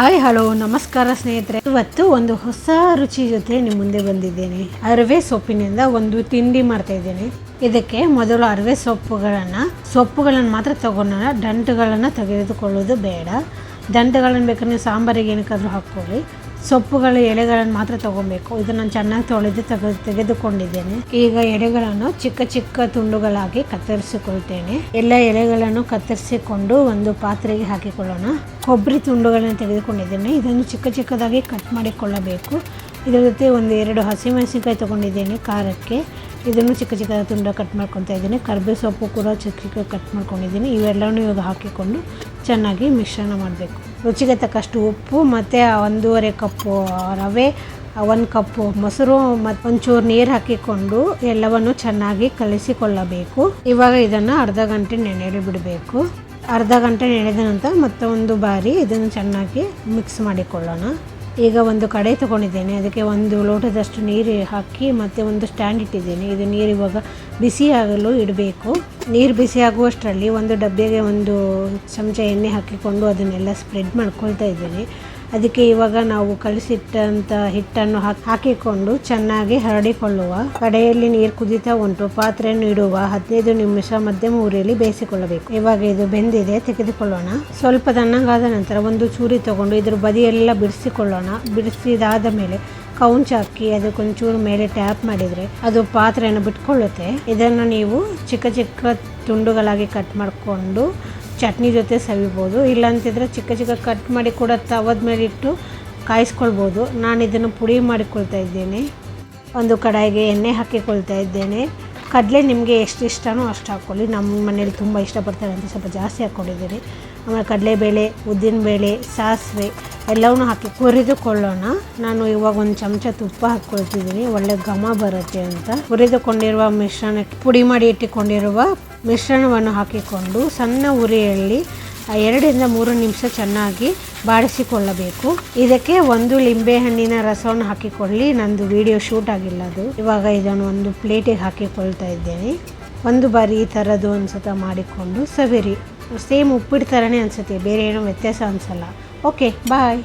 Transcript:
Hi, hello, ನಮಸ್ಕಾರ ಸ್ನೇಹಿತರೆ. ಇವತ್ತು ಒಂದು ಹೊಸ ರುಚಿ ಜೊತೆ ನಿಮ್ಮ ಮುಂದೆ ಬಂದಿದ್ದೇನೆ. ಅರವೆ ಸೊಪ್ಪಿನಿಂದ ಒಂದು ತಿಂಡಿ ಮಾಡ್ತಾ ಇದ್ದೇನೆ ಇದಕ್ಕೆ ಮೊದಲು ಅರವೆ ಸೊಪ್ಪುಗಳನ್ನು ಸೊಪ್ಪುಗಳನ್ನು ಮಾತ್ರ ತಗೊಂಡ ದಂಟುಗಳನ್ನು ತೆಗೆದುಕೊಳ್ಳೋದು ಬೇಡ. ದಂಟುಗಳನ್ನು ಬೇಕಾದ್ರೆ ನೀವು ಸಾಂಬಾರಿಗೆ ಏನಕ್ಕಾದ್ರೂ ಹಾಕ್ಕೊಳ್ಳಿ. ಸೊಪ್ಪುಗಳ ಎಲೆಗಳನ್ನು ಮಾತ್ರ ತಗೊಬೇಕು. ಇದನ್ನು ಚೆನ್ನಾಗಿ ತೊಳೆದು ತೆಗೆದು, ತೆಗೆದುಕೊಂಡಿದ್ದೇನೆ. ಈಗ ಎಲೆಗಳನ್ನು ಚಿಕ್ಕ ಚಿಕ್ಕ ತುಂಡುಗಳಾಗಿ ಕತ್ತರಿಸಿಕೊಳ್ತೇನೆ. ಎಲ್ಲ ಎಲೆಗಳನ್ನು ಕತ್ತರಿಸಿಕೊಂಡು ಒಂದು ಪಾತ್ರೆಗೆ ಹಾಕಿಕೊಳ್ಳೋಣ. ಕೊಬ್ಬರಿ ತುಂಡುಗಳನ್ನು ತೆಗೆದುಕೊಂಡಿದ್ದೇನೆ. ಇದನ್ನು ಚಿಕ್ಕ ಚಿಕ್ಕದಾಗಿ ಕಟ್ ಮಾಡಿಕೊಳ್ಳಬೇಕು. ಇದರ ಜೊತೆ ಒಂದು ಎರಡು ಹಸಿಮೆಣಸಿನಕಾಯಿ ತೊಗೊಂಡಿದ್ದೇನೆ ಖಾರಕ್ಕೆ. ಇದನ್ನು ಚಿಕ್ಕ ಚಿಕ್ಕ ತುಂಡ ಕಟ್ ಮಾಡ್ಕೊತಾ ಇದ್ದೀನಿ. ಕರ್ಬೇವು ಸೊಪ್ಪು ಕೂಡ ಚಿಕ್ಕ ಚಿಕ್ಕ ಕಟ್ ಮಾಡ್ಕೊಂಡಿದ್ದೀನಿ. ಇವೆಲ್ಲವೂ ಇವಾಗ ಹಾಕಿಕೊಂಡು ಚೆನ್ನಾಗಿ ಮಿಶ್ರಣ ಮಾಡಬೇಕು. ರುಚಿಗೆ ತಕ್ಕಷ್ಟು ಉಪ್ಪು ಮತ್ತು ಒಂದೂವರೆ ಕಪ್ಪು ರವೆ ಒಂದು ಕಪ್ಪು ಮೊಸರು ಮತ್ತು ಒಂಚೂರು ನೀರು ಹಾಕಿಕೊಂಡು ಎಲ್ಲವನ್ನು ಚೆನ್ನಾಗಿ ಕಲಿಸಿಕೊಳ್ಳಬೇಕು. ಇವಾಗ ಇದನ್ನು ಅರ್ಧ ಗಂಟೆ ನೆನೆಯಲು ಬಿಡಬೇಕು. ಅರ್ಧ ಗಂಟೆ ನೆನೆದ ನಂತರ ಮತ್ತೊಂದು ಬಾರಿ ಇದನ್ನು ಚೆನ್ನಾಗಿ ಮಿಕ್ಸ್ ಮಾಡಿಕೊಳ್ಳೋಣ. ಈಗ ಒಂದು ಕಡೆ ತೊಗೊಂಡಿದ್ದೇನೆ. ಅದಕ್ಕೆ ಒಂದು ಲೋಟದಷ್ಟು ನೀರು ಹಾಕಿ ಮತ್ತು ಒಂದು ಸ್ಟ್ಯಾಂಡ್ ಇಟ್ಟಿದ್ದೇನೆ. ಇದು ನೀರು ಇವಾಗ ಬಿಸಿ ಆಗಲು ಇಡಬೇಕು. ನೀರು ಬಿಸಿ ಆಗುವಷ್ಟರಲ್ಲಿ ಒಂದು ಡಬ್ಬಿಗೆ ಒಂದು ಚಮಚ ಎಣ್ಣೆ ಹಾಕಿಕೊಂಡು ಅದನ್ನೆಲ್ಲ ಸ್ಪ್ರೆಡ್ ಮಾಡ್ಕೊಳ್ತಾ ಇದ್ದೇನೆ. ಅದಕ್ಕೆ ಇವಾಗ ನಾವು ಕಲಸಿಟ್ಟಂಥ ಹಿಟ್ಟನ್ನು ಹಾಕಿ ಹಾಕಿಕೊಂಡು ಚೆನ್ನಾಗಿ ಹರಡಿಕೊಳ್ಳುವ ಕಡೆಯಲ್ಲಿ ನೀರು ಕುದಿತಾ ಉಂಟು. ಪಾತ್ರೆಯನ್ನು ಇಡುವ ಹದಿನೈದು ನಿಮಿಷ ಮಧ್ಯಮ ಉರಿಯಲ್ಲಿ ಬೇಯಿಸಿಕೊಳ್ಳಬೇಕು. ಇವಾಗ ಇದು ಬೆಂದಿದೆ, ತೆಗೆದುಕೊಳ್ಳೋಣ. ಸ್ವಲ್ಪ ತಣ್ಣಗಾದ ನಂತರ ಒಂದು ಚೂರಿ ತಗೊಂಡು ಇದ್ರ ಬದಿಯೆಲ್ಲ ಬಿಡಿಸಿಕೊಳ್ಳೋಣ. ಬಿಡಿಸಿದಾದ ಮೇಲೆ ಕೌಂಚ್ ಹಾಕಿ ಅದಕ್ಕೊಂಚೂರು ಮೇಲೆ ಟ್ಯಾಪ್ ಮಾಡಿದರೆ ಅದು ಪಾತ್ರೆಯನ್ನು ಬಿಟ್ಕೊಳ್ಳುತ್ತೆ. ಇದನ್ನು ನೀವು ಚಿಕ್ಕ ಚಿಕ್ಕ ತುಂಡುಗಳಾಗಿ ಕಟ್ ಮಾಡಿಕೊಂಡು ಚಟ್ನಿ ಜೊತೆ ಸವಿಬೋದು. ಇಲ್ಲಾಂತಿದ್ರೆ ಚಿಕ್ಕ ಚಿಕ್ಕ ಕಟ್ ಮಾಡಿ ಕೂಡ ತವದ ಮೇಲೆ ಇಟ್ಟು ಕಾಯಿಸ್ಕೊಳ್ಬೋದು. ನಾನು ಇದನ್ನು ಪುಡಿ ಮಾಡಿಕೊಳ್ತಾ ಇದ್ದೇನೆ. ಒಂದು ಕಡಾಯಿಗೆ ಎಣ್ಣೆ ಹಾಕಿಕೊಳ್ತಾ ಇದ್ದೇನೆ. ಕಡಲೆ ನಿಮಗೆ ಎಷ್ಟು ಇಷ್ಟನೋ ಅಷ್ಟು ಹಾಕ್ಕೊಳ್ಳಿ. ನಮ್ಮ ಮನೇಲಿ ತುಂಬ ಇಷ್ಟಪಡ್ತಾರೆ ಅಂತ ಸ್ವಲ್ಪ ಜಾಸ್ತಿ ಹಾಕ್ಕೊಂಡಿದ್ದೀನಿ. ಆಮೇಲೆ ಕಡಲೆಬೇಳೆ, ಉದ್ದಿನಬೇಳೆ, ಸಾಸಿವೆ ಎಲ್ಲವನ್ನೂ ಹಾಕಿ ಹುರಿದುಕೊಳ್ಳೋಣ ನಾನು ಇವಾಗ ಒಂದು ಚಮಚ ತುಪ್ಪ ಹಾಕ್ಕೊಳ್ತಿದ್ದೀನಿ. ಒಳ್ಳೆ ಘಮ ಬರುತ್ತೆ ಅಂತ. ಹುರಿದುಕೊಂಡಿರುವ ಮಿಶ್ರಣಕ್ಕೆ ಪುಡಿ ಮಾಡಿ ಇಟ್ಟುಕೊಂಡಿರುವ ಮಿಶ್ರಣವನ್ನು ಹಾಕಿಕೊಂಡು ಸಣ್ಣ ಉರಿಯಲ್ಲಿ ಎರಡರಿಂದ ಮೂರು ನಿಮಿಷ ಚೆನ್ನಾಗಿ ಬಾಡಿಸಿಕೊಳ್ಳಬೇಕು ಇದಕ್ಕೆ ಒಂದು ಲಿಂಬೆಹಣ್ಣಿನ ರಸವನ್ನು ಹಾಕಿಕೊಳ್ಳಿ. ನಂದು ವಿಡಿಯೋ ಶೂಟ್ ಆಗಿಲ್ಲ ಅದು. ಇವಾಗ ಇದನ್ನು ಒಂದು ಪ್ಲೇಟಿಗೆ ಹಾಕಿಕೊಳ್ತಾ ಇದ್ದೇನೆ. ಒಂದು ಬಾರಿ ಈ ಥರದ್ದು ಅನ್ಸುತ್ತ ಮಾಡಿಕೊಂಡು ಸವಿರಿ. ಸೇಮ್ ಉಪ್ಪಿಟ್ಟು ಥರನೇ ಅನಿಸುತ್ತೆ ಬೇರೆ ಏನೋ ವ್ಯತ್ಯಾಸ ಅನಿಸಲ್ಲ. Okay bye